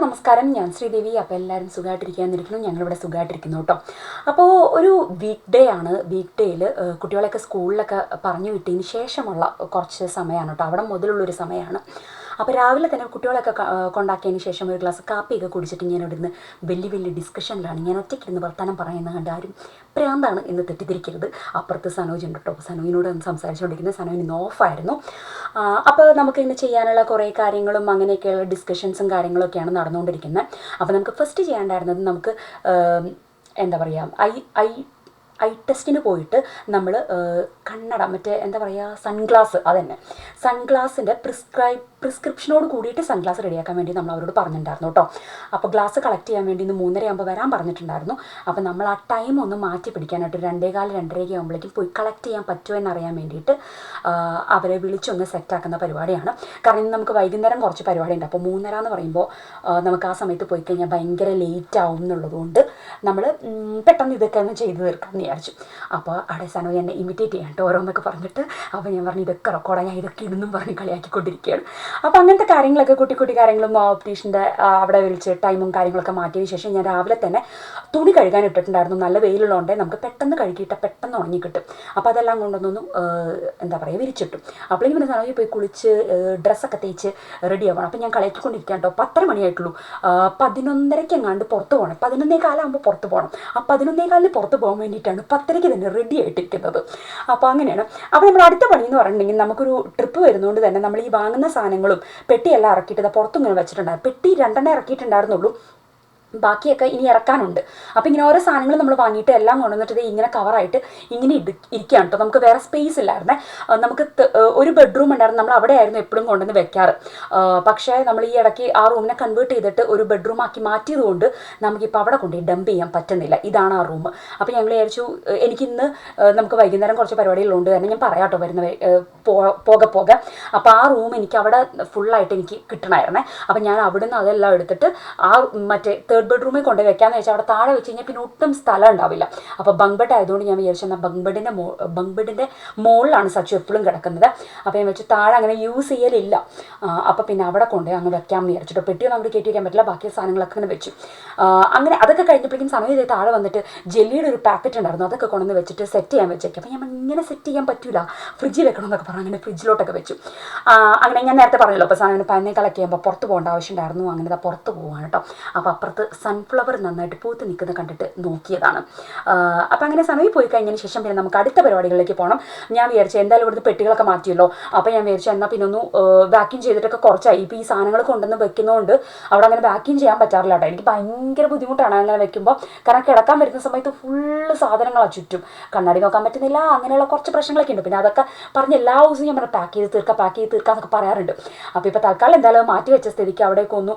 നമസ്കാരം. ഞാൻ ശ്രീദേവി. അപ്പോൾ എല്ലാവരും സുഖമായിട്ടിരിക്കാന്നിരിക്കുന്നു ഞങ്ങളിവിടെ സുഖമായിട്ടിരിക്കുന്നു കേട്ടോ. അപ്പോൾ ഒരു വീക്ക് ഡേ ആണ്. വീക്ക് ഡേയിൽ കുട്ടികളെയൊക്കെ സ്കൂളിലൊക്കെ പറഞ്ഞു വിട്ടതിന് ശേഷമുള്ള കുറച്ച് സമയമാണ് കേട്ടോ. അവിടെ മുതലുള്ളൊരു സമയമാണ്. അപ്പോൾ രാവിലെ തന്നെ കുട്ടികളൊക്കെ കൊണ്ടാക്കിയതിന് ശേഷം ഒരു ഗ്ലാസ് കാപ്പിയൊക്കെ കുടിച്ചിട്ട് ഞാൻ ഇവിടെ നിന്ന് വലിയ വലിയ ഡിസ്കഷനിലാണ് ഞാൻ ഒറ്റയ്ക്കിരുന്ന് വർത്തമാനം പറയുന്ന കണ്ട് ആരും പ്രാന്താണ് എന്ന് തെറ്റിദ്ധരിക്കരുത്. അപ്പുറത്ത് സനോജ് ഉണ്ട് കേട്ടോ. സനോജിനോട് സംസാരിച്ചുകൊണ്ടിരിക്കുന്നത്. സനോജിന് ഇന്ന് ഓഫായിരുന്നു അപ്പോൾ നമുക്ക് ഇന്ന് ചെയ്യാനുള്ള കുറേ കാര്യങ്ങളും അങ്ങനെയൊക്കെയുള്ള ഡിസ്കഷൻസും കാര്യങ്ങളൊക്കെയാണ് നടന്നുകൊണ്ടിരിക്കുന്നത്. അപ്പോൾ നമുക്ക് ഫസ്റ്റ് ചെയ്യാണ്ടായിരുന്നത് നമുക്ക് എന്താ പറയുക ഐ ഐ ഐ ടെസ്റ്റിന് പോയിട്ട് നമ്മൾ കണ്ണട മറ്റേ എന്താ പറയുക സൺഗ്ലാസ് അതന്നെ. സൺഗ്ലാസിന്റെ പ്രിസ്ക്രൈബ് പ്രിസ്ക്രിപ്ഷനോട് കൂടിയിട്ട് സൺഗ്ലാസ് റെഡിയാക്കാൻ വേണ്ടി നമ്മൾ അവരോട് പറഞ്ഞിട്ടുണ്ടായിരുന്നു കേട്ടോ. അപ്പോൾ ഗ്ലാസ് കളക്ട് ചെയ്യാൻ വേണ്ടി ഇന്ന് മൂന്നര ആകുമ്പോൾ വരാൻ പറഞ്ഞിട്ടുണ്ടായിരുന്നു. അപ്പോൾ നമ്മൾ ആ ടൈം ഒന്ന് മാറ്റി പിടിക്കാനായിട്ട് രണ്ടേ രണ്ടേകാൽ രണ്ടരയ്ക്ക് ആകുമ്പോഴേക്കും പോയി കളക്ട് ചെയ്യാൻ പറ്റുമോ എന്നറിയാൻ വേണ്ടിയിട്ട് അവരെ വിളിച്ചൊന്ന് സെറ്റാക്കുന്ന പരിപാടിയാണ്. കാരണം ഇന്ന് നമുക്ക് വൈകുന്നേരം കുറച്ച് പരിപാടി ഉണ്ട് അപ്പോൾ മൂന്നര എന്ന് പറയുമ്പോൾ നമുക്ക് ആ സമയത്ത് പോയി കഴിഞ്ഞാൽ ഭയങ്കര ലേറ്റ് ആവും എന്നുള്ളതുകൊണ്ട് നമ്മൾ പെട്ടെന്ന് ഇതൊക്കെ ഒന്ന് ചെയ്തു തീർക്കാമെന്ന് വിചാരിച്ചു. അപ്പോൾ അവിടെ സനോ എന്നെ ഇമിറ്റേറ്റ് ചെയ്യാൻ ഓരോന്നൊക്കെ പറഞ്ഞിട്ട് അപ്പോൾ ഞാൻ പറഞ്ഞു ഇതൊക്കെ റെക്കോർഡാണ് ഞാൻ ഇതൊക്കെ ഇടുന്നും പറഞ്ഞ് കളിയാക്കിക്കൊണ്ടിരിക്കുകയാണ്. അപ്പോൾ അങ്ങനത്തെ കാര്യങ്ങളൊക്കെ കുട്ടി കുട്ടി കാര്യങ്ങളും ഓപ്റ്റീഷന്റെ അവിടെ വിളിച്ച് ടൈമും കാര്യങ്ങളൊക്കെ മാറ്റിയതിന് ശേഷം ഞാൻ രാവിലെ തന്നെ തുണി കഴുകാൻ ഇട്ടിട്ടുണ്ടായിരുന്നു. നല്ല വെയിലുള്ളതുകൊണ്ട് നമുക്ക് പെട്ടെന്ന് കഴുകിയിട്ട് പെട്ടെന്ന് ഉണങ്ങി കിട്ടും. അപ്പോൾ അതെല്ലാം കൊണ്ടൊന്നും എന്താ പറയുക വിരിച്ചിട്ടു. അപ്പോഴേക്കും പിന്നെ സമയം പോയി കുളിച്ച് ഡ്രസ്സൊക്കെ തേച്ച് റെഡി ആവണം. അപ്പോൾ ഞാൻ കളിയാക്കിക്കൊണ്ടിരിക്കാൻ കേട്ടോ. പത്തര മണിയായിട്ടുള്ളൂ. പതിനൊന്നരയ്ക്ക് എങ്ങാണ്ട് പുറത്ത് പോകണം. പതിനൊന്നേ കാലമാകുമ്പോൾ പുറത്ത് പോകണം. ആ പതിനൊന്നേ കാലിന് പുറത്ത് പോകാൻ വേണ്ടിയിട്ടാണ് പത്തരയ്ക്ക് തന്നെ റെഡി ആയിട്ടിരിക്കുന്നത്. അപ്പോൾ അങ്ങനെയാണ്. അപ്പോൾ നമ്മൾ അടുത്ത പണി എന്ന് പറഞ്ഞിട്ടുണ്ടെങ്കിൽ നമുക്കൊരു ട്രിപ്പ് വരുന്നതുകൊണ്ട് തന്നെ നമ്മൾ ഈ വാങ്ങുന്ന സാധനങ്ങളും പെട്ടിയെല്ലാം ഇറക്കിയിട്ട് പുറത്തു പുറത്തിങ്ങനെ വെച്ചിട്ടുണ്ടായിരുന്നു. പെട്ടി രണ്ടെണ്ണം ഇറക്കിയിട്ടുണ്ടായിരുന്നുള്ളൂ. ബാക്കിയൊക്കെ ഇനി ഇറക്കാനുണ്ട്. അപ്പോൾ ഇങ്ങനെ ഓരോ സാധനങ്ങൾ നമ്മൾ വാങ്ങിയിട്ട് എല്ലാം കൊണ്ടുവന്നിട്ട് ഇങ്ങനെ കവറായിട്ട് ഇങ്ങനെ ഇടി ഇരിക്കുകയാണ് കേട്ടോ നമുക്ക് വേറെ സ്പേസ് ഇല്ലായിരുന്നേ. നമുക്ക് ഒരു ബെഡ്റൂം ഉണ്ടായിരുന്നു. നമ്മൾ അവിടെ ആയിരുന്നു എപ്പോഴും കൊണ്ടുവന്ന് വെക്കാറ്. പക്ഷേ നമ്മൾ ഈ ഇടയ്ക്ക് ആ റൂമിനെ കൺവേർട്ട് ചെയ്തിട്ട് ഒരു ബെഡ്റൂം ആക്കി മാറ്റിയത് കൊണ്ട് നമുക്കിപ്പോൾ അവിടെ കൊണ്ടുപോയി ഡംപ് ചെയ്യാൻ പറ്റുന്നില്ല. ഇതാണ് ആ റൂം അപ്പോൾ ഞങ്ങൾ വിചാരിച്ചു എനിക്കിന്ന് നമുക്ക് വൈകുന്നേരം കുറച്ച് പരിപാടികളുണ്ട് തന്നെ ഞാൻ പറയാം കേട്ടോ വരുന്ന പോകെ പോകെ. അപ്പോൾ ആ റൂം എനിക്ക് അവിടെ ഫുള്ളായിട്ട് എനിക്ക് കിട്ടണമായിരുന്നേ അപ്പോൾ ഞാൻ അവിടുന്ന് അതെല്ലാം എടുത്തിട്ട് ആ മറ്റേ തേർഡ് ബെഡ്റൂമിൽ കൊണ്ട് വെക്കാൻ വെച്ചാൽ അവിടെ താഴെ വെച്ച് കഴിഞ്ഞാൽ പിന്നെ ഒട്ടും സ്ഥലം ഉണ്ടാവില്ല. അപ്പോൾ ബങ്ക് ബെഡ് ആയതുകൊണ്ട് ഞാൻ വിചാരിച്ചു എന്നാൽ ബങ്ക് ബെഡിന്റെ മോ ബങ്ക് ബെഡിന്റെ മുകളിലാണ് സച്ചു എപ്പോഴും കിടക്കുന്നത്. അപ്പോൾ ഞാൻ വെച്ചു താഴെ അങ്ങനെ യൂസ് ചെയ്യലില്ല. അപ്പോൾ പിന്നെ അവിടെ കൊണ്ട് അങ്ങ് വെക്കാമെന്ന് വിചാരിച്ചിട്ട് പെട്ടിയൊന്നും അങ്ങോട്ട് കയറ്റി വയ്ക്കാൻ പറ്റില്ല. ബാക്കി സാധനങ്ങളൊക്കെ അങ്ങനെ വെച്ചു. അങ്ങനെ അതൊക്കെ കഴിഞ്ഞപ്പോഴേക്കും സമയം ഇതേ താഴെ വന്നിട്ട് ജെല്ലിയുടെ ഒരു പാക്കറ്റ് ഉണ്ടായിരുന്നു. അതൊക്കെ കൊണ്ടുവന്ന് വെച്ചിട്ട് സെറ്റ് ചെയ്യാൻ വെച്ചേക്കും. അപ്പോൾ ഞാൻ ഇങ്ങനെ സെറ്റ് ചെയ്യാൻ പറ്റില്ല ഫ്രിഡ്ജിൽ വെക്കണം എന്നൊക്കെ പറഞ്ഞു അങ്ങനെ ഫ്രിഡ്ജിലോട്ടൊക്കെ വെച്ചു. അങ്ങനെ ഞാൻ നേരത്തെ പറഞ്ഞല്ലോ. അപ്പോൾ സാധനം പന്നെ കളക്ട് ചെയ്യുമ്പോൾ പുറത്ത് പോകേണ്ട ആവശ്യമുണ്ടായിരുന്നു അങ്ങനെ പുറത്ത് പോവാണ് കേട്ടോ അപ്പോൾ അപ്പുറത്ത് സൺഫ്ലവർ നന്നായിട്ട് പൂത്ത് നിൽക്കുന്നത് കണ്ടിട്ട് നോക്കിയതാണ്. അപ്പോൾ അങ്ങനെ സമയം പോയി കഴിഞ്ഞതിന് ശേഷം പിന്നെ നമുക്ക് അടുത്ത പരിപാടികളിലേക്ക് പോകണം ഞാൻ വിചാരിച്ചു എന്തായാലും ഇവിടുത്തെ പെട്ടികളൊക്കെ മാറ്റിയല്ലോ. അപ്പോൾ ഞാൻ വിചാരിച്ചു എന്നാൽ പിന്നെ ഒന്ന് വാക്യൂം ചെയ്തിട്ടൊക്കെ കുറച്ചായി. ഇപ്പോൾ ഈ സാധനങ്ങൾ കൊണ്ടുവന്ന് വെക്കുന്നതുകൊണ്ട് അവിടെ അങ്ങനെ വാക്യൂം ചെയ്യാൻ പറ്റാറില്ല കേട്ടോ. എനിക്ക് ഭയങ്കര ബുദ്ധിമുട്ടാണ് അങ്ങനെ വെക്കുമ്പോൾ കാരണം കിടക്കാൻ വരുന്ന സമയത്ത് ഫുള്ള് സാധനങ്ങളാണ് ചുറ്റും. കണ്ണാടി നോക്കാൻ പറ്റുന്നില്ല അങ്ങനെയുള്ള കുറച്ച് പ്രശ്നങ്ങളൊക്കെ ഉണ്ട്. പിന്നെ അതൊക്കെ പറഞ്ഞ് എല്ലാ ദിവസവും ഞാൻ പറഞ്ഞു പാക്ക് ചെയ്ത് തീർക്കാം പാക്ക് ചെയ്ത് തീർക്കാം എന്നൊക്കെ പറയാറുണ്ട്. അപ്പോൾ ഇപ്പോൾ തൽക്കാലം എന്തായാലും മാറ്റി വെച്ച സ്ഥിതിക്ക് അവിടേക്ക് ഒന്ന്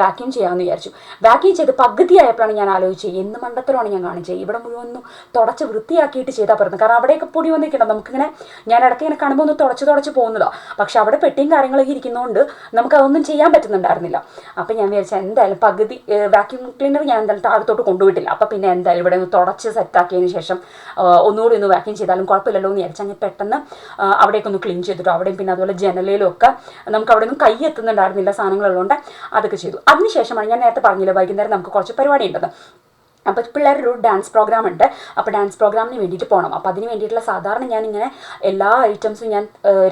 വാക്യൂം ചെയ്യാമെന്ന് വിചാരിച്ചു. വാക്യൂം ചെയ്ത് പകുതി ആയപ്പോഴാണ് ഞാൻ ആലോചിച്ചത് എന്ത് മണ്ടത്തരമാണ് ഞാൻ കാണിച്ചത്. ഇവിടെ മുഴുവൻ ഒന്ന് തുടച്ച് വൃത്തിയാക്കിയിട്ട് ചെയ്താൽ പറ്റുന്നത് കാരണം അവിടെയൊക്കെ പൊടി വന്നിരിക്കണം? നമുക്കിങ്ങനെ ഞാൻ ഇടയ്ക്ക് ഇങ്ങനെ കാണുമ്പോൾ ഒന്ന് തുടച്ച് തുടച്ച് പോകുന്നതാണ് പക്ഷെ അവിടെ പെട്ടിയും കാര്യങ്ങളൊക്കെ ഇരിക്കുന്നതുകൊണ്ട് നമുക്ക് അതൊന്നും ചെയ്യാൻ പറ്റുന്നുണ്ടായിരുന്നില്ല. അപ്പം ഞാൻ വിചാരിച്ചാൽ എന്തായാലും പകുതി വാക്യൂം ക്ലീനർ ഞാൻ എന്തായാലും താഴത്തോട്ട് കൊണ്ടുപോയിട്ടില്ല അപ്പം പിന്നെ എന്തായാലും ഇവിടെ ഒന്ന് തുടച്ച് സെറ്റാക്കിയതിന് ശേഷം ഒന്നുകൂടി ഒന്ന് വാക്യൂം ചെയ്താലും കുഴപ്പമില്ലല്ലോ എന്ന് വിചാരിച്ചാൽ ഞാൻ പെട്ടെന്ന് അവിടെയൊക്കെ ഒന്ന് ക്ലീൻ ചെയ്തിട്ടോ. അവിടെയും പിന്നെ അതുപോലെ ജനലയിലും ഒക്കെ നമുക്ക് അവിടെ ഒന്നും കൈ എത്തുന്നുണ്ടായിരുന്നില്ല സാധനങ്ങളുള്ളതുകൊണ്ട് അതൊക്കെ ചെയ്തു. അതിനുശേഷമാണ് ഞാൻ നേരത്തെ പറഞ്ഞില്ല വൈകുന്നേരം നമുക്ക് കുറച്ച് പരിപാടി ഉണ്ടെന്ന് അപ്പോൾ പിള്ളേരുടെ ഒരു ഡാൻസ് പ്രോഗ്രാം ഉണ്ട്. അപ്പോൾ ഡാൻസ് പ്രോഗ്രാമിന് വേണ്ടിയിട്ട് പോകണം അപ്പോൾ അതിന് വേണ്ടിയിട്ടുള്ള സാധാരണ ഞാൻ ഇങ്ങനെ എല്ലാ ഐറ്റംസും ഞാൻ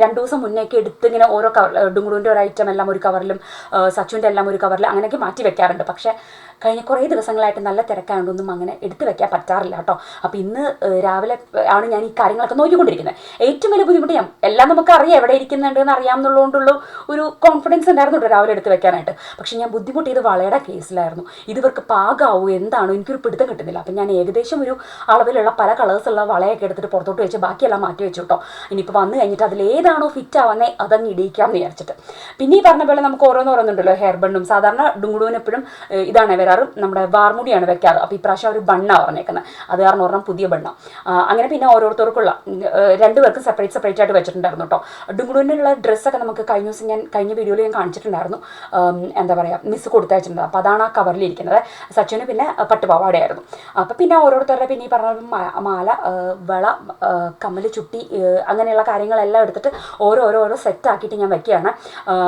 രണ്ട് ദിവസം മുന്നേക്ക് എടുത്ത് ഇങ്ങനെ ഓരോ കവർ ഡുങ്കുടുവിന്റെ ഒരു ഐറ്റം എല്ലാം ഒരു കവറിലും സച്ചുവിന്റെ എല്ലാം ഒരു കവറിലും അങ്ങനെയൊക്കെ മാറ്റി വെക്കാറുണ്ട്. പക്ഷേ കഴിഞ്ഞ കുറേ ദിവസങ്ങളായിട്ട് നല്ല തിരക്കായതുകൊണ്ടൊന്നും അങ്ങനെ എടുത്തു വെക്കാൻ പറ്റാറില്ല കേട്ടോ. അപ്പോൾ ഇന്ന് രാവിലെ ആണ് ഞാൻ ഈ കാര്യങ്ങളൊക്കെ നോക്കിക്കൊണ്ടിരിക്കുന്നത്. ഏറ്റവും വലിയ ബുദ്ധിമുട്ട് ഞാൻ എല്ലാം നമുക്ക് അറിയാം എവിടെ ഇരിക്കുന്നുണ്ട് എന്ന് അറിയാമെന്നുള്ളതുകൊണ്ടുള്ള ഒരു കോൺഫിഡൻസ് ഉണ്ടായിരുന്നു കേട്ടോ രാവിലെ എടുത്ത് വെക്കാനായിട്ട്. പക്ഷേ ഞാൻ ബുദ്ധിമുട്ട് ചെയ്ത് വളയുടെ കേസിലായിരുന്നു. ഇതിവർക്ക് പാകാവൂ എന്താണോ എനിക്കൊരു പിടുത്തം കിട്ടുന്നില്ല. അപ്പം ഞാൻ ഏകദേശം ഒരു അളവിലുള്ള പല കളേഴ്സുള്ള വളയൊക്കെ എടുത്തിട്ട് പുറത്തോട്ട് വെച്ച് ബാക്കിയെല്ലാം മാറ്റി വെച്ചു കേട്ടോ. ഇനിയിപ്പോൾ വന്നു കഴിഞ്ഞിട്ട് അതിലേതാണോ ഫിറ്റ് ആവുന്നേ അതങ്ങ് ഇടിയിക്കാം എന്ന് വിചാരിച്ചിട്ട്. പിന്നെ ഈ പറഞ്ഞ പോലെ നമുക്ക് ഓരോന്ന് ഓരോന്നുണ്ടല്ലോ ഹെയർ ബണ്ണും സാധാരണ ഡുങ്കുടുവിനെപ്പോഴും ഇതാണ് വരാറ് നമ്മുടെ വാർമുടിയാണ് വെക്കാറ്. അപ്പോൾ ഇപ്രാവശ്യം ഒരു ബണ്ണാണ് പറഞ്ഞേക്കുന്നത് അത് കാരണം ഒരെണ്ണം പുതിയ ബണ്ണ. അങ്ങനെ പിന്നെ ഓരോരുത്തർക്കുള്ള രണ്ടുപേർക്കും സെപ്പറേറ്റ് സെപ്പറേറ്റ് ആയിട്ട് വെച്ചിട്ടുണ്ടായിരുന്നു കേട്ടോ ഡുങ്കുടുവിനുള്ള ഡ്രസ്സൊക്കെ നമുക്ക് കഴിഞ്ഞ ദിവസം ഞാൻ കഴിഞ്ഞ വീഡിയോയിൽ ഞാൻ കാണിച്ചിട്ടുണ്ടായിരുന്നു. എന്താ പറയുക മിസ് കൊടുത്തയച്ചിട്ടുണ്ട്. അപ്പോൾ അതാണ് ആ കവറിലിരിക്കുന്നത് സച്ചിന് പിന്നെ പട്ടുപാവാടയായിരുന്നു അപ്പോൾ പിന്നെ ഓരോരുത്തരുടെ പിന്നെ ഈ പറഞ്ഞ മാല വള കമ്മൽ ചുട്ടി അങ്ങനെയുള്ള കാര്യങ്ങളെല്ലാം എടുത്തിട്ട് ഓരോ ഓരോ സെറ്റ് ആക്കിയിട്ട് ഞാൻ വെക്കുകയാണ്.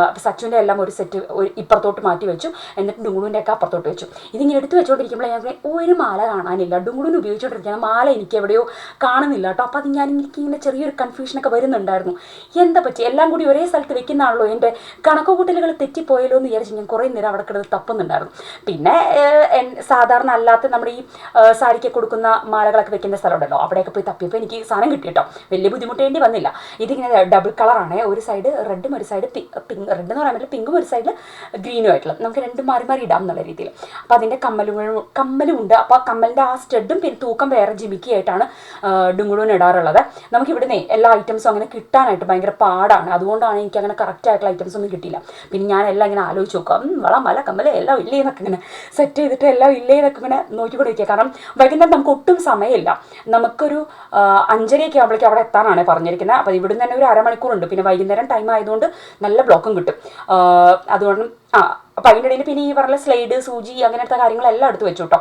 അപ്പോൾ സച്ചുവിന്റെ എല്ലാം ഒരു സെറ്റ് ഇപ്പുറത്തോട്ട് മാറ്റി വെച്ചു. എന്നിട്ട് ഡുങ്കുടുവിന്റെ ഒക്കെ അപ്പുറത്തോട്ട് വെച്ചു. ഇതിങ്ങനെ എടുത്ത് വെച്ചുകൊണ്ടിരിക്കുമ്പോൾ ഞാൻ ഒരു മാല കാണാനില്ല. ഡുങ്കുടുവിന് ഉപയോഗിച്ചുകൊണ്ടിരിക്കുന്ന മാല എനിക്ക് എവിടെയോ കാണുന്നില്ല കേട്ടോ. അപ്പോൾ അത് ഞാൻ എനിക്കിങ്ങനെ ചെറിയൊരു കൺഫ്യൂഷനൊക്കെ വരുന്നുണ്ടായിരുന്നു. എന്താ പറ്റി? എല്ലാം കൂടി ഒരേ സ്ഥലത്ത് വെക്കുന്നതാണല്ലോ എന്റെ കണക്കുകൂട്ടലുകൾ തെറ്റിപ്പോയല്ലോ എന്ന് വിചാരിച്ച് ഞാൻ കുറേ നേരം അവിടെ കിടന്ന് തപ്പുന്നുണ്ടായിരുന്നു. പിന്നെ സാധാരണ അല്ലാത്ത നമ്മുടെ ഈ സാരിക്ക് കൊടുക്കുന്ന മാലകളൊക്കെ വെക്കുന്ന സ്ഥലമുണ്ടല്ലോ. അവിടെയൊക്കെ പോയി തപ്പിയപ്പോൾ എനിക്ക് സാധനം കിട്ടി കേട്ടോ. വലിയ ബുദ്ധിമുട്ടേണ്ടി വന്നില്ല. ഇതിങ്ങനെ ഡബിൾ കളറാണ് ഒരു സൈഡ് റെഡും ഒരു സൈഡ് പിങ്ക് റെഡ് എന്ന് പറയാൻ പറ്റില്ല. പിങ്കും ഒരു സൈഡിൽ ഗ്രീനും ആയിട്ടുള്ള നമുക്ക് രണ്ടും മാറി മാറി ഇടാം എന്നുള്ള രീതിയിൽ. അപ്പോൾ അതിന്റെ കമ്മലുകളും കമ്മലും ഉണ്ട് അപ്പോൾ ആ കമ്മലിന്റെ ആ സ്റ്റഡും പിന്നെ തൂക്കം വേറെ ജിമിക്കിയായിട്ടാണ് ഡുങ്കുളൂന് ഇടാറുള്ളത്. നമുക്ക് ഇവിടുന്ന് എല്ലാ ഐറ്റംസും അങ്ങനെ കിട്ടാനായിട്ട് ഭയങ്കര പാടാണ്. അതുകൊണ്ടാണ് എനിക്ക് അങ്ങനെ കറക്റ്റ് ആയിട്ടുള്ള ഐറ്റംസ് ഒന്നും കിട്ടിയില്ല. പിന്നെ ഞാൻ എല്ലാം ഇങ്ങനെ ആലോചിച്ച് നോക്കാം. ഉം, വള മല കമ്മൽ എല്ലാം ഇല്ലേ എന്നൊക്കെ ഇങ്ങനെ സെറ്റ് ചെയ്തിട്ട് എല്ലാം ഇല്ലേ എന്നൊക്കെ ഇങ്ങനെ നോക്കിക്കൊണ്ടിരിക്കുക കാരണം വൈകുന്നേരം നമുക്ക് ഒട്ടും സമയമില്ല. നമുക്കൊരു അഞ്ചരയൊക്കെ ആകുമ്പോഴേക്കും അവിടെ എത്താനാണ് പറഞ്ഞിരിക്കുന്നത്. അപ്പോൾ ഇവിടുന്ന് തന്നെ ഒരു അരമണിക്കൂറുണ്ട്. പിന്നെ വൈകുന്നേരം ടൈം ആയതുകൊണ്ട് നല്ല ബ്ലോക്കും കിട്ടും. അതുകൊണ്ട് ആ അപ്പോൾ അതിന്റെ ഇടയിൽ പിന്നെ ഈ പറഞ്ഞ സ്ലൈഡ് സൂചി അങ്ങനത്തെ കാര്യങ്ങളെല്ലാം എടുത്ത് വെച്ചു കേട്ടോ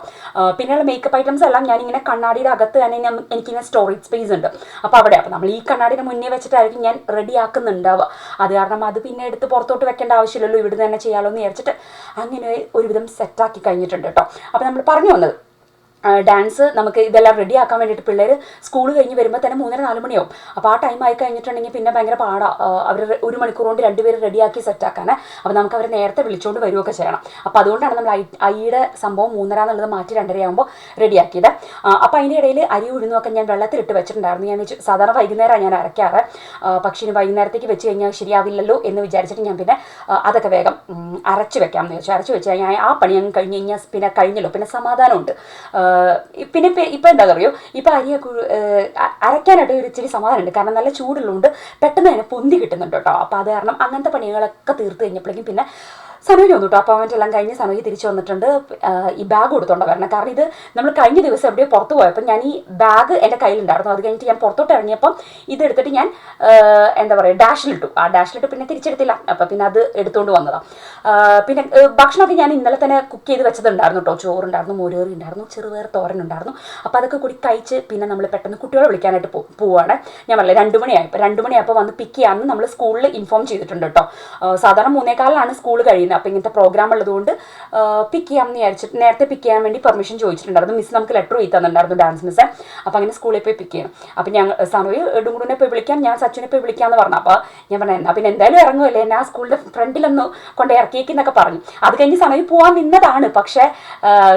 പിന്നെയുള്ള മേക്കപ്പ് ഐറ്റംസ് എല്ലാം ഞാൻ ഇങ്ങനെ കണ്ണാടിയുടെ അകത്ത് തന്നെ എനിക്കിങ്ങനെ സ്റ്റോറേജ് സ്പേസ് ഉണ്ട്. അപ്പോൾ അവിടെ അപ്പോൾ നമ്മൾ ഈ കണ്ണാടിയുടെ മുന്നേ വെച്ചിട്ടായിരിക്കും ഞാൻ റെഡി ആക്കുന്നുണ്ടാവുക. അത് കാരണം അത് പിന്നെ എടുത്ത് പുറത്തോട്ട് വെക്കേണ്ട ആവശ്യമില്ലല്ലോ ഇവിടുന്ന് തന്നെ ചെയ്യാമല്ലോ എന്ന് വിചാരിച്ചിട്ട് അങ്ങനെ ഒരുവിധം സെറ്റാക്കി കഴിഞ്ഞിട്ടുണ്ട് കേട്ടോ അപ്പോൾ നമ്മൾ പറഞ്ഞു വന്നത് ഡാൻസ് നമുക്ക് ഇതെല്ലാം റെഡി ആക്കാൻ വേണ്ടിയിട്ട് പിള്ളേർ സ്കൂൾ കഴിഞ്ഞ് വരുമ്പോൾ തന്നെ മൂന്നര നാല് മണിയാവും. അപ്പോൾ ആ ടൈം ആയി കഴിഞ്ഞിട്ടുണ്ടെങ്കിൽ പിന്നെ ഭയങ്കര പാടാണ് അവർ ഒരു മണിക്കൂർ കൊണ്ട് രണ്ടുപേരും റെഡിയാക്കി സെറ്റാക്കാൻ അപ്പോൾ നമുക്ക് അവരെ നേരത്തെ വിളിച്ചുകൊണ്ട് വരികയൊക്കെ ചെയ്യണം. അപ്പോൾ അതുകൊണ്ടാണ് നമ്മൾ ഐ ഐയുടെ സംഭവം മൂന്നര എന്നുള്ളത് മാറ്റി രണ്ടരയാകുമ്പോൾ റെഡിയാക്കിയത് അപ്പോൾ അതിന്റെ ഇടയിൽ അരി ഉഴുന്നൊക്കെ ഞാൻ വെള്ളത്തിലിട്ട് വെച്ചിട്ടുണ്ടായിരുന്നു. ഞാൻ സാധാരണ വൈകുന്നേരമാണ് ഞാൻ അരയ്ക്കാറ്. പക്ഷേ ഇനി വൈകുന്നേരത്തേക്ക് വെച്ച് കഴിഞ്ഞാൽ ശരിയാവില്ലല്ലോ എന്ന് വിചാരിച്ചിട്ട് ഞാൻ പിന്നെ അതൊക്കെ വേഗം അരച്ച് വെക്കാമെന്ന് വെച്ചു അരച്ച് വെച്ച് കഴിഞ്ഞാൽ ആ പണി അങ്ങ് കഴിഞ്ഞ് കഴിഞ്ഞാൽ പിന്നെ കഴിഞ്ഞല്ലോ. പിന്നെ സമാധാനമുണ്ട്. പിന്നെ ഇപ്പം എന്താ പറയുക ഇപ്പം അരിയൊക്കെ അരയ്ക്കാനായിട്ട് ഒരു ഇച്ചിരി സമാധാനമുണ്ട്. കാരണം നല്ല ചൂടുള്ളതുകൊണ്ട് പെട്ടെന്ന് തന്നെ പൊന്തി കിട്ടുന്നുണ്ട് കേട്ടോ. അപ്പോൾ അത് കാരണം അങ്ങനത്തെ പണികളൊക്കെ തീർത്ത് കഴിഞ്ഞപ്പോഴേക്കും പിന്നെ സമയം വന്നു കേട്ടോ അപ്പോയിൻമെന്റ് എല്ലാം കഴിഞ്ഞ് സമയം തിരിച്ചു വന്നിട്ടുണ്ട്. ഈ ബാഗ് കൊടുത്തോണ്ട് വരണം. കാരണം ഇത് നമ്മൾ കഴിഞ്ഞ ദിവസം എവിടെയോ പുറത്ത് പോയപ്പോൾ ഞാൻ ഈ ബാഗ് എന്റെ കയ്യിലുണ്ടായിരുന്നു. അത് കഴിഞ്ഞിട്ട് ഞാൻ പുറത്തോട്ട് ഇറങ്ങിയപ്പം ഇതെടുത്തിട്ട് ഞാൻ എന്താ പറയുക ഡാഷിലിട്ടു ആ ഡാഷിലിട്ട് പിന്നെ തിരിച്ചെടുത്തില്ല. അപ്പോൾ പിന്നെ അത് എടുത്തുകൊണ്ട് വന്നതാണ് പിന്നെ ഭക്ഷണമൊക്കെ ഞാൻ ഇന്നലെ തന്നെ കുക്ക് ചെയ്ത് വെച്ചതുണ്ടായിരുന്നു കേട്ടോ ചോറുണ്ടായിരുന്നു മോരേറി ഉണ്ടായിരുന്നു ചെറുപയർ തോരൻ ഉണ്ടായിരുന്നു. അപ്പോൾ അതൊക്കെ കൂടി കഴിച്ച് പിന്നെ നമ്മൾ പെട്ടെന്ന് കുട്ടികളെ വിളിക്കാനായിട്ട് പോ- പോവാണ്. ഞാൻ പറഞ്ഞില്ല രണ്ട് മണിയായപ്പോൾ രണ്ട് മണിയായപ്പോൾ വന്ന് പിക്ക് ചെയ്യാമെന്ന് നമ്മൾ സ്കൂളിൽ ഇൻഫോം ചെയ്തിട്ടുണ്ട് കേട്ടോ സാധാരണ മൂന്നേക്കാലിലാണ് സ്കൂൾ കഴിയുന്നത്. അപ്പോൾ ഇങ്ങനത്തെ പ്രോഗ്രാം ഉള്ളതുകൊണ്ട് പിക്ക് ചെയ്യാമെന്ന് വിചാരിച്ചിട്ട് നേരത്തെ പിക്ക് ചെയ്യാൻ വേണ്ടി പെർമിഷൻ ചോദിച്ചിട്ടുണ്ടായിരുന്നു. മിസ് നമുക്ക് ലെറ്റർ എഴുതി തന്നിട്ടുണ്ടായിരുന്നു ഡാൻസ് മിസ് അപ്പോൾ അങ്ങനെ സ്കൂളിൽ പോയി പിക്ക് ചെയ്യണം. അപ്പോൾ ഞങ്ങൾ സമയം ഡുങ്കുടിനെ പോയി വിളിക്കാം ഞാൻ സച്ചിനെ പോയി വിളിക്കാമെന്ന് പറഞ്ഞു. അപ്പോൾ ഞാൻ പറഞ്ഞു എന്നാൽ പിന്നെ എന്തായാലും ഇറങ്ങുമല്ലേ എന്നെ ആ സ്കൂളിന്റെ ഫ്രണ്ടിലൊന്ന് കൊണ്ട് ഇറക്കിയേക്കെന്നൊക്കെ പറഞ്ഞു. അത് കഴിഞ്ഞ് സമയം പോകാൻ നിന്നതാണ്. പക്ഷേ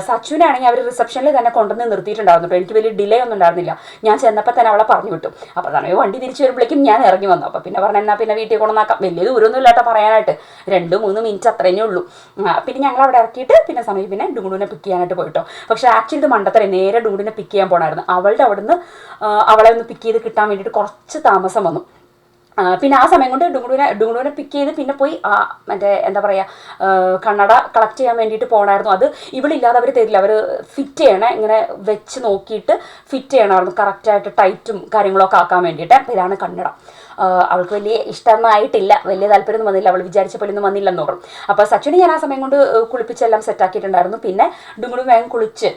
സച്ചുവിനാണെങ്കിൽ അവർ റിസപ്ഷനിൽ തന്നെ കൊണ്ടുവന്ന് നിർത്തിയിട്ടുണ്ടായിരുന്നു. എനിക്ക് വലിയ ഡിലേ ഒന്നും ഉണ്ടായിരുന്നില്ല. ഞാൻ ചെന്നപ്പോൾ തന്നെ അവളെ പറഞ്ഞു വിട്ടു. അപ്പോൾ സമയം വണ്ടി തിരിച്ചു വരുമ്പോഴേക്കും ഞാൻ ഇറങ്ങി വന്നു. അപ്പോൾ പിന്നെ പറഞ്ഞു എന്നാൽ പിന്നെ വീട്ടിൽ കൊണ്ടുവന്നാക്കാം. വലിയ ദൂരമൊന്നും ഇല്ലാട്ടോ പറയാനായിട്ട്. രണ്ട് മൂന്ന് മിനിറ്റ് അത്രേനേ ഉള്ളൂ പിന്നെ ഞങ്ങൾ അവിടെ ഇറക്കിയിട്ട് പിന്നെ സമയം പിന്നെ ഡുങ്കുടിനെ പിക്ക് ചെയ്യാനായിട്ട് പോയിട്ടോ. പക്ഷെ ആക്ച്വലി ഇത് മണ്ടത്തരെ നേരെ ഡുങ്കുടിനെ പിക്ക് ചെയ്യാൻ പോണായിരുന്നു. അവളുടെ അവിടുന്ന് അവളെ ഒന്ന് പിക്ക് ചെയ്ത് കിട്ടാൻ വേണ്ടിയിട്ട് കുറച്ച് താമസം വന്നു. പിന്നെ ആ സമയം കൊണ്ട് ഡുങ്കുടുവിനെ ഡുങ്കുടുവിനെ പിക്ക് ചെയ്ത് പിന്നെ പോയി മറ്റേ എന്താ പറയുക കണ്ണട കളക്ട് ചെയ്യാൻ വേണ്ടിയിട്ട് പോകണമായിരുന്നു അത് ഇവളില്ലാതെ അവർ തരില്ല. അവർ ഫിറ്റ് ചെയ്യണേ ഇങ്ങനെ വെച്ച് നോക്കിയിട്ട് ഫിറ്റ് ചെയ്യണമായിരുന്നു. കറക്റ്റായിട്ട് ടൈറ്റും കാര്യങ്ങളൊക്കെ ആക്കാൻ വേണ്ടിയിട്ട്. അപ്പോൾ ഇതാണ് കണ്ണട. അവൾക്ക് വലിയ ഇഷ്ടമായിട്ടില്ല വലിയ താല്പര്യമൊന്നും വന്നില്ല. അവൾ വിചാരിച്ച പോലെ ഒന്നും വന്നില്ലെന്ന് പറഞ്ഞു അപ്പോൾ സച്ചിനെ ഞാൻ ആ സമയം കൊണ്ട് കുളിപ്പിച്ചെല്ലാം സെറ്റാക്കിയിട്ടുണ്ടായിരുന്നു പിന്നെ ഡുങ്കുടും വേഗം കുളിച്ച്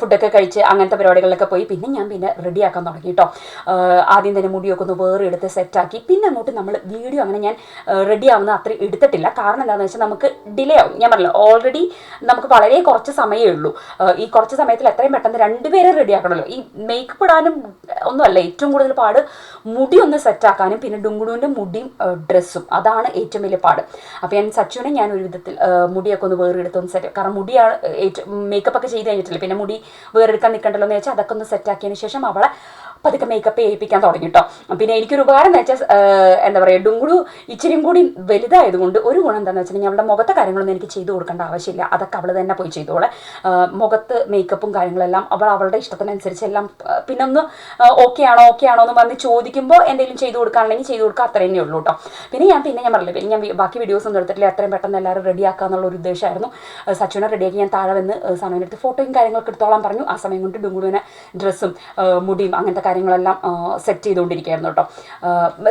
ഫുഡൊക്കെ കഴിച്ച് അങ്ങനത്തെ പരിപാടികളിലൊക്കെ പോയി. പിന്നെ ഞാൻ പിന്നെ റെഡിയാക്കാൻ തുടങ്ങി കേട്ടോ ആദ്യം തന്നെ മുടിയൊക്കെ ഒന്ന് വേറെ എടുത്ത് സെറ്റാക്കി പിന്നെ അങ്ങോട്ട് നമ്മൾ വീഡിയോ അങ്ങനെ ഞാൻ റെഡി ആവുന്ന അത്ര എടുത്തിട്ടില്ല. കാരണം എന്താണെന്ന് വെച്ചാൽ നമുക്ക് ഡിലേ ആവും. ഞാൻ പറഞ്ഞല്ലോ ഓൾറെഡി നമുക്ക് വളരെ കുറച്ച് സമയമേ ഉള്ളൂ. ഈ കുറച്ച് സമയത്തിൽ എത്രയും പെട്ടെന്ന് രണ്ടുപേരെ റെഡി ആക്കണമല്ലോ ഈ മേക്കപ്പ് ഇടാനും ഒന്നുമല്ല ഏറ്റവും കൂടുതൽ പാട് മുടി ഒന്ന് സെറ്റാക്കാനും പിന്നെ ഡുങ്കുഡുവിന്റെ മുടിയും ഡ്രസ്സും അതാണ് ഏറ്റവും വലിയ പാട്. അപ്പോൾ ഞാൻ സച്ചുവിനെ ഞാൻ ഒരു വിധത്തിൽ മുടിയൊക്കെ ഒന്ന് വേറെ എടുത്തൊന്ന് സെറ്റ് കാരണം മുടിയാണ് ഏറ്റവും മേക്കപ്പ് ഒക്കെ ചെയ്ത് കഴിഞ്ഞിട്ടില്ല പിന്നെ മുടി വേറെടുക്കാൻ നിൽക്കണ്ടല്ലോ എന്ന് വെച്ചാൽ അതൊക്കെ ഒന്ന് സെറ്റാക്കിയതിന് ശേഷം അവളെ പതുക്കെ മേക്കപ്പ് ചെയ്യിപ്പിക്കാൻ തുടങ്ങി കേട്ടോ പിന്നെ എനിക്കൊരു ഉപകാരം എന്ന് വെച്ചാൽ എന്താ പറയുക ഡുങ്കുടു ഇച്ചിരിയും കൂടി വലുതായതുകൊണ്ട് ഒരു ഗുണം എന്താണെന്ന് വെച്ചിട്ടുണ്ടെങ്കിൽ അവളുടെ മുഖത്തെ കാര്യങ്ങളൊന്നും എനിക്ക് ചെയ്തു കൊടുക്കേണ്ട ആവശ്യമില്ല. അതൊക്കെ അവൾ തന്നെ പോയി ചെയ്തോളെ. മുഖത്ത് മേക്കപ്പും കാര്യങ്ങളെല്ലാം അവൾ അവളുടെ ഇഷ്ടത്തിനനുസരിച്ച് എല്ലാം പിന്നെ ഒന്ന് ഓക്കെ ആണോ ഓക്കെ ആണോ എന്ന് പറഞ്ഞ് ചോദിക്കുമ്പോൾ എന്തെങ്കിലും ചെയ്തു കൊടുക്കാണെങ്കിൽ ചെയ്തു കൊടുക്കുക അത്രയും തന്നെ ഉള്ളൂ കേട്ടോ പിന്നെ ഞാൻ പിന്നെ ഞാൻ പറഞ്ഞില്ല ഞാൻ ബാക്കി വീഡിയോസ് ഒന്നും എടുത്തിട്ടില്ല. എത്രയും പെട്ടെന്ന് എല്ലാവരും റെഡി ആക്കുക എന്നുള്ള ഒരു ഉദ്ദേശമായിരുന്നു സച്ചുവിനെ റെഡിയാക്കി ഞാൻ താഴെ വന്ന് സമയം എടുത്ത് ഫോട്ടോയും കാര്യങ്ങളൊക്കെ എടുത്തോളാൻ പറഞ്ഞു. ആ സമയം കൊണ്ട് ഡുങ്കുടുവിനെ ഡ്രസ്സും മുടിയും അങ്ങനത്തെ കാര്യങ്ങളെല്ലാം സെറ്റ് ചെയ്തുകൊണ്ടിരിക്കുകയായിരുന്നു കേട്ടോ.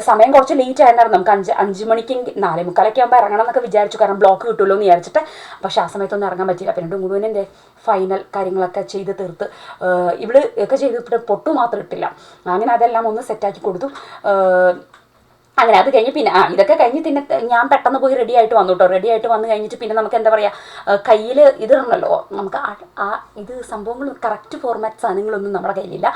സമയം കുറച്ച് ലേറ്റ് ആയിരുന്നു നമുക്ക് അഞ്ച് അഞ്ച് മണിക്ക് നാലേ മുക്കാലൊക്കെ ആകുമ്പോൾ ഇറങ്ങണം എന്നൊക്കെ വിചാരിച്ചു. കാരണം ബ്ലോക്ക് കിട്ടുമല്ലോ എന്ന് വിചാരിച്ചിട്ട്. പക്ഷേ ആ സമയത്തൊന്നും ഇറങ്ങാൻ പറ്റില്ല പിന്നെ മുഴുവൻ എന്റെ ഫൈനൽ കാര്യങ്ങളൊക്കെ ചെയ്ത് തീർത്ത്. ഇവൾ ഒക്കെ ചെയ്ത് പൊട്ടു മാത്രം ഇട്ടില്ല. അങ്ങനെ അതെല്ലാം ഒന്ന് സെറ്റാക്കി കൊടുത്തു. അങ്ങനെ അത് കഴിഞ്ഞ് പിന്നെ ആ ഇതൊക്കെ കഴിഞ്ഞ് പിന്നെ ഞാൻ പെട്ടെന്ന് പോയി റെഡി ആയിട്ട് വന്നു കേട്ടോ. റെഡി ആയിട്ട് വന്നു കഴിഞ്ഞിട്ട് പിന്നെ നമുക്ക് എന്താ പറയുക കയ്യിൽ ഇതിടണമല്ലോ നമുക്ക് ആ ഇത് സംഭവങ്ങൾ കറക്റ്റ് ഫോർമാറ്റ് സാധനങ്ങളൊന്നും നമ്മുടെ കയ്യിലില്ല.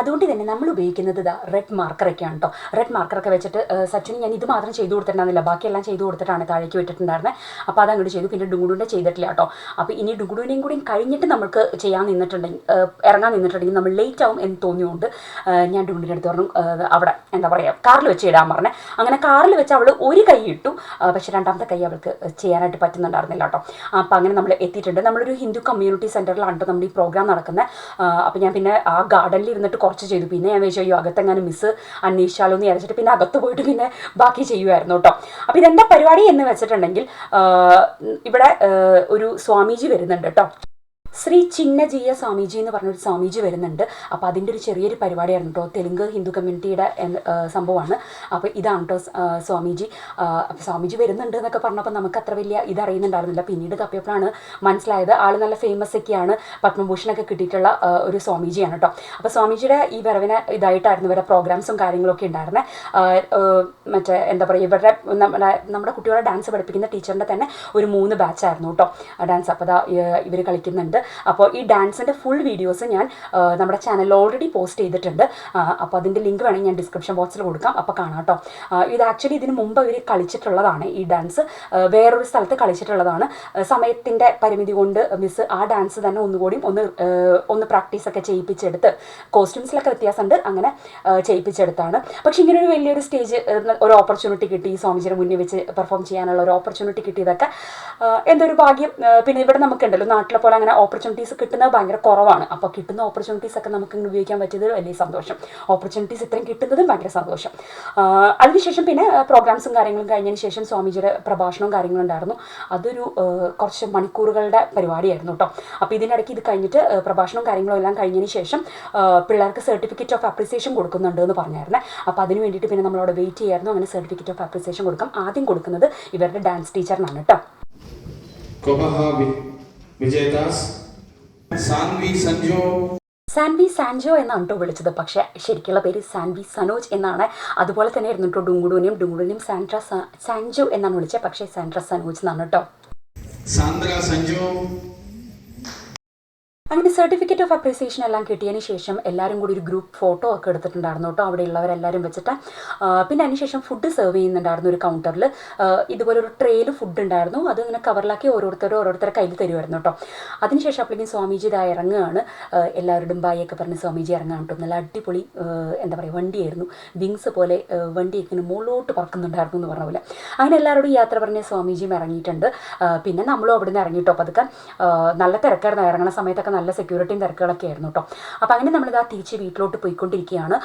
അതുകൊണ്ട് തന്നെ നമ്മൾ ഉപയോഗിക്കുന്നത് ഇതാ റെഡ് മാർക്കറൊക്കെയാണ് കേട്ടോ റെഡ് മാർക്കറൊക്കെ വെച്ചിട്ട് സച്ചിന് ഞാൻ ഇത് മാത്രം ചെയ്തു കൊടുത്തിട്ടുണ്ടായിരുന്നില്ല. ബാക്കിയെല്ലാം ചെയ്തു കൊടുത്തിട്ടാണ് താഴേക്ക് വിട്ടിട്ടുണ്ടായിരുന്നത് അപ്പോൾ അത് അങ്ങോട്ട് ചെയ്തു. പിന്നെ ഡുങ്കുടുവിന്റെ ചെയ്തിട്ടില്ല കേട്ടോ അപ്പോൾ ഇനി ഡുങ്കുടുവിനെയും കൂടി കഴിഞ്ഞിട്ട് നമുക്ക് ചെയ്യാൻ നിന്നിട്ടുണ്ടെങ്കിൽ ഇറങ്ങാൻ നിന്നിട്ടുണ്ടെങ്കിൽ നമ്മൾ ലേറ്റ് ആവും എന്ന് തോന്നിയുകൊണ്ട് ഞാൻ ഡുങ്കുടിന്റെ അടുത്ത് പറഞ്ഞു അവിടെ എന്താ പറയുക കാറിൽ വെച്ച് ഇടാൻ പറഞ്ഞു. അങ്ങനെ കാറിൽ വെച്ച് അവൾ ഒരു കൈ ഇട്ടു. പക്ഷേ രണ്ടാമത്തെ കൈ അവൾക്ക് ചെയ്യാനായിട്ട് പറ്റുന്നുണ്ടായിരുന്നില്ല കേട്ടോ അപ്പോൾ അങ്ങനെ നമ്മൾ എത്തിയിട്ടുണ്ട്. നമ്മളൊരു ഹിന്ദു കമ്മ്യൂണിറ്റി സെന്ററിലാണ് കേട്ടോ നമ്മുടെ ഈ പ്രോഗ്രാം നടക്കുന്നത് അപ്പോൾ ഞാൻ പിന്നെ ആ ഗാർഡനിൽ ഇരുന്നിട്ട് കുറച്ച് ചെയ്തു. പിന്നെ ഞാൻ വിചാരിച്ചു അയ്യോ അകത്തെങ്ങാനും മിസ് അന്വേഷിച്ചാലോ എന്ന് വിചാരിച്ചിട്ട് പിന്നെ അകത്ത് പോയിട്ട് പിന്നെ ബാക്കി ചെയ്യുമായിരുന്നു കേട്ടോ. അപ്പോൾ ഇതെന്താ പരിപാടി എന്ന് വെച്ചിട്ടുണ്ടെങ്കിൽ ഇവിടെ ഒരു സ്വാമിജി വരുന്നുണ്ട് കേട്ടോ. ശ്രീ ചിന്നജീയ സ്വാമിജി എന്ന് പറഞ്ഞൊരു സ്വാമിജി വരുന്നുണ്ട്. അപ്പോൾ അതിന്റെ ഒരു ചെറിയൊരു പരിപാടിയായിരുന്നു കേട്ടോ. തെലുങ്ക് ഹിന്ദു കമ്മ്യൂണിറ്റിയുടെ സംഭവമാണ്. അപ്പോൾ ഇതാണ് കേട്ടോ സ്വാമിജി. അപ്പോൾ സ്വാമിജി വരുന്നുണ്ട് എന്നൊക്കെ പറഞ്ഞപ്പോൾ നമുക്ക് അത്ര വലിയ ഇതറിയുന്നുണ്ടായിരുന്നില്ല പിന്നീട് തപ്പിയപ്പോഴാണ് മനസ്സിലായത് ആൾ നല്ല ഫേമസ് ഒക്കെയാണ്. പത്മഭൂഷണൊക്കെ കിട്ടിയിട്ടുള്ള ഒരു സ്വാമിജിയാണ് കേട്ടോ. അപ്പോൾ സ്വാമിജിയുടെ ഈ വരവിനെ ഇതായിട്ടായിരുന്നു ഇവരുടെ പ്രോഗ്രാംസും കാര്യങ്ങളൊക്കെ ഉണ്ടായിരുന്നത് മറ്റേ എന്താ പറയുക ഇവരുടെ നമ്മുടെ നമ്മുടെ കുട്ടികളെ ഡാൻസ് പഠിപ്പിക്കുന്ന ടീച്ചറിന്റെ തന്നെ ഒരു മൂന്ന് ബാച്ചായിരുന്നു കേട്ടോ. ഡാൻസ് അപ്പോൾ ഇവർ കളിക്കുന്നുണ്ട്. അപ്പോൾ ഈ ഡാൻസിന്റെ ഫുൾ വീഡിയോസ് ഞാൻ നമ്മുടെ ചാനലിൽ ഓൾറെഡി പോസ്റ്റ് ചെയ്തിട്ടുണ്ട്. അപ്പോൾ അതിന്റെ ലിങ്ക് വേണമെങ്കിൽ ഞാൻ ഡിസ്ക്രിപ്ഷൻ ബോക്സിൽ കൊടുക്കാം. അപ്പോൾ കാണാം കേട്ടോ. ഇത് ആക്ച്വലി ഇതിന് മുമ്പ് ഇവർ കളിച്ചിട്ടുള്ളതാണ് ഈ ഡാൻസ് വേറൊരു സ്ഥലത്ത് കളിച്ചിട്ടുള്ളതാണ്. സമയത്തിന്റെ പരിമിതി കൊണ്ട് മിസ് ആ ഡാൻസ് തന്നെ ഒന്നുകൂടി ഒന്ന് ഒന്ന് പ്രാക്ടീസൊക്കെ ചെയ്യിപ്പിച്ചെടുത്ത് കോസ്റ്റ്യൂംസിലൊക്കെ വ്യത്യാസമുണ്ട്. അങ്ങനെ ചെയ്യിപ്പിച്ചെടുത്താണ്. പക്ഷേ ഇങ്ങനൊരു വലിയൊരു സ്റ്റേജ് ഒരു ഓപ്പർച്യൂണിറ്റി കിട്ടി. സ്വാമിജിയുടെ മുന്നിൽ വെച്ച് പെർഫോം ചെയ്യാനുള്ള ഒരു ഓപ്പർച്യൂണിറ്റി കിട്ടിയതൊക്കെ. എന്തൊരു ഭാഗ്യം. പിന്നെ ഇവിടെ നമുക്കുണ്ടല്ലോ നാട്ടിലെ പോലെ അങ്ങനെ ഓപ്പർച്യൂണിറ്റീസ് കിട്ടുന്നത് ഭയങ്കര കുറവാണ്. അപ്പോൾ കിട്ടുന്ന ഓപ്പർച്യൂണിറ്റീസ് ഒക്കെ നമുക്ക് ഇങ്ങനെ ഉപയോഗിക്കാൻ പറ്റിയത് വലിയ സന്തോഷം. ഓപ്പർച്യൂണിറ്റീസ് ഇത്രയും കിട്ടുന്നതും ഭയങ്കര സന്തോഷം. അതിനുശേഷം പിന്നെ പ്രോഗ്രാംസും കാര്യങ്ങളും കഴിഞ്ഞതിന് ശേഷം സ്വാമിജിയുടെ പ്രഭാഷണവും കാര്യങ്ങളും ഉണ്ടായിരുന്നു. അതൊരു കുറച്ച് മണിക്കൂറുകളുടെ പരിപാടിയായിരുന്നു കേട്ടോ അപ്പോൾ ഇതിനിടയ്ക്ക് ഇത് കഴിഞ്ഞിട്ട് പ്രഭാഷണവും കാര്യങ്ങളും എല്ലാം കഴിഞ്ഞതിന് ശേഷം പിള്ളേർക്ക് സർട്ടിഫിക്കറ്റ് ഓഫ് അപ്രീസിയേഷൻ കൊടുക്കുന്നുണ്ട് എന്ന് പറഞ്ഞായിരുന്നു. അപ്പോൾ അതിന് വേണ്ടിയിട്ട് പിന്നെ നമ്മളവിടെ വെയിറ്റ് ചെയ്യായിരുന്നു. അങ്ങനെ സർട്ടിഫിക്കറ്റ് ഓഫ് അപ്രീസിയേഷൻ കൊടുക്കാം. ആദ്യം കൊടുക്കുന്നത് ഇവരുടെ ഡാൻസ് ടീച്ചറിനാണ് കേട്ടോ Kobaha Vi- സഞ്ജോ. സാൻവി സാൻജോ എന്നാണ് കേട്ടോ വിളിച്ചത്. പക്ഷേ ശരിക്കുള്ള പേര് സാൻവി സനോജ് എന്നാണ്. അതുപോലെ തന്നെ ആയിരുന്നു കേട്ടോ ഡുങ്കുഡുവിനെയും ഡുങ്കുഡുവിനെയും സാൻഡ്ര സാൻജോ എന്നാണ് വിളിച്ചത്. പക്ഷേ സാൻഡ്ര സനോജ് എന്നാണ് കേട്ടോ സാന്ദ്ര അങ്ങനെ സർട്ടിഫിക്കറ്റ് ഓഫ് അപ്രിസിയേഷൻ എല്ലാം കിട്ടിയതിന് ശേഷം എല്ലാവരും കൂടി ഒരു ഗ്രൂപ്പ് ഫോട്ടോ ഒക്കെ എടുത്തിട്ടുണ്ടായിരുന്നു കേട്ടോ. അവിടെ ഉള്ളവരെല്ലാവരും വെച്ചിട്ട് പിന്നെ അതിനുശേഷം ഫുഡ് സെർവ് ചെയ്യുന്നുണ്ടായിരുന്നു ഒരു കൗണ്ടറിൽ ഇതുപോലെ ഒരു ട്രേയിൽ ഫുഡ് ഉണ്ടായിരുന്നു. അത് ഇങ്ങനെ കവറിലാക്കി ഓരോരുത്തരും ഓരോരുത്തരുടെ കയ്യിൽ തരുമായിരുന്നു കേട്ടോ. അതിനുശേഷം അപ്പോഴേക്കും സ്വാമിജി ഇതാ ഇറങ്ങുകയാണ് എല്ലാവരോടും ബായി പറഞ്ഞ് സ്വാമിജി ഇറങ്ങാൻ കേട്ടോ. നല്ല അടിപൊളി എന്താ പറയുക വണ്ടിയായിരുന്നു. വിങ്സ് പോലെ വണ്ടി ഇങ്ങനെ മുകളിലോട്ട് പറക്കുന്നുണ്ടായിരുന്നു എന്ന് പറഞ്ഞ പോലെ. അങ്ങനെ എല്ലാവരോടും യാത്ര പറഞ്ഞ് സ്വാമിജിയും ഇറങ്ങിയിട്ടുണ്ട്. പിന്നെ നമ്മളും അവിടെ നിന്ന് ഇറങ്ങിയിട്ടോ അപ്പോൾ അതൊക്കെ നല്ല തിരക്കായിരുന്നു. ഇറങ്ങുന്ന സമയത്തൊക്കെ നല്ല സെക്യൂരിറ്റിയും തിരക്കുകളൊക്കെ ആയിരുന്നു കേട്ടോ അപ്പോൾ അങ്ങനെ നമ്മളിത് ആ തിരിച്ച് വീട്ടിലോട്ട് പോയിക്കൊണ്ടിരിക്കുകയാണ്.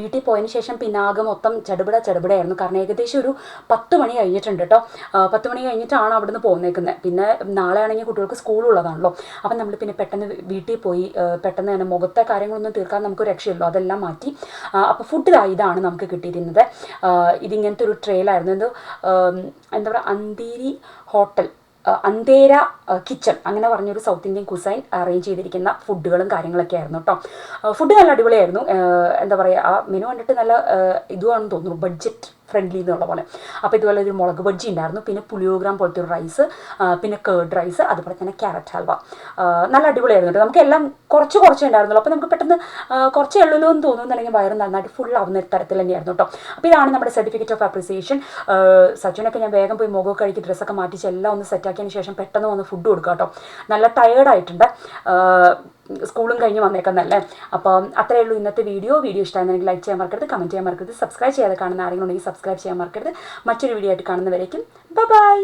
വീട്ടിൽ പോയതിന് ശേഷം പിന്നെ ആകെ മൊത്തം ചടുപട ചടുപടയായിരുന്നു. കാരണം ഏകദേശം ഒരു പത്ത് മണി കഴിഞ്ഞിട്ടുണ്ട് കേട്ടോ പത്ത് മണി കഴിഞ്ഞിട്ടാണ് അവിടുന്ന് പോകുന്നേക്കുന്നത് പിന്നെ നാളെയാണെങ്കിൽ കുട്ടികൾക്ക് സ്കൂളുള്ളതാണല്ലോ അപ്പം നമ്മൾ പിന്നെ പെട്ടെന്ന് വീട്ടിൽ പോയി പെട്ടെന്ന് തന്നെ മുഖത്തെ കാര്യങ്ങളൊന്നും തീർക്കാൻ നമുക്ക് രക്ഷയുള്ളൂ അതെല്ലാം മാറ്റി. അപ്പോൾ ഫുഡ് ഇതാണ് നമുക്ക് കിട്ടിയിരുന്നത്. ഇതിങ്ങനത്തെ ഒരു ട്രെയിലായിരുന്നു എന്തോ എന്താ പറയുക അന്തീരി ഹോട്ടൽ അന്തേര കിച്ചൺ അങ്ങനെ പറഞ്ഞൊരു സൗത്ത് ഇന്ത്യൻ കുസൈൻ അറേഞ്ച് ചെയ്തിരിക്കുന്ന ഫുഡുകളും കാര്യങ്ങളൊക്കെ ആയിരുന്നു കേട്ടോ ഫുഡ് നല്ല അടിപൊളിയായിരുന്നു. എന്താ പറയുക ആ മെനു കണ്ടിട്ട് നല്ല ഇതുവാണെന്ന് തോന്നുന്നു ബഡ്ജറ്റ് ഫ്രണ്ട്ലി എന്നുള്ള പോലെ. അപ്പോൾ ഇതുപോലെ ഒരു മുളക് ബജ്ജി ഉണ്ടായിരുന്നു. പിന്നെ പുളിയോഗ്രാം പോലത്തെ ഒരു റൈസ് പിന്നെ കേർഡ് റൈസ് അതുപോലെ തന്നെ ക്യാരറ്റ് ഹൽവ. നല്ല അടിപൊളിയായിരുന്നു നമുക്ക് എല്ലാം കുറച്ച് കുറച്ചേ ഉണ്ടായിരുന്നുള്ളൂ. അപ്പോൾ നമുക്ക് പെട്ടെന്ന് കുറച്ചേ ഉള്ളൂ എന്ന് തോന്നുന്നുണ്ടെങ്കിൽ വയറ് നന്നായിട്ട് ഫുൾ ആവുന്ന ഒരു തരത്തിൽ തന്നെയായിരുന്നു കേട്ടോ. അപ്പോൾ ഇതാണ് നമ്മുടെ സർട്ടിഫിക്കറ്റ് ഓഫ് അപ്രിസിയേഷൻ സച്ചിനൊക്കെ ഞാൻ വേഗം പോയി മുഖമൊക്കെ കഴുകി ഡ്രസ്സൊക്കെ മാറ്റിച്ച് എല്ലാം ഒന്ന് സെറ്റാക്കിയതിന് ശേഷം പെട്ടെന്ന് വന്ന് ഫുഡ് കൊടുക്കുക കേട്ടോ. നല്ല ടയേർഡായിട്ടുണ്ട് സ്കൂളും കഴിഞ്ഞ് വന്നേക്കുന്നല്ലേ അപ്പോൾ അത്രയേ ഉള്ളൂ ഇന്നത്തെ വീഡിയോ. വീഡിയോ ഇഷ്ടമായിരുന്നെങ്കിൽ ലൈക്ക് ചെയ്യാൻ മറക്കരുത് കമന്റ് ചെയ്യാൻ മറക്കരുത് സബ്സ്ക്രൈബ് ചെയ്യാതെ കാണുന്ന ആരെങ്കിലും ഉണ്ടെങ്കിൽ സബ്സ്ക്രൈബ് ചെയ്യാൻ മറക്കരുത്. മറ്റൊരു വീഡിയോ ആയിട്ട് കാണുന്നവരേക്കും ബൈ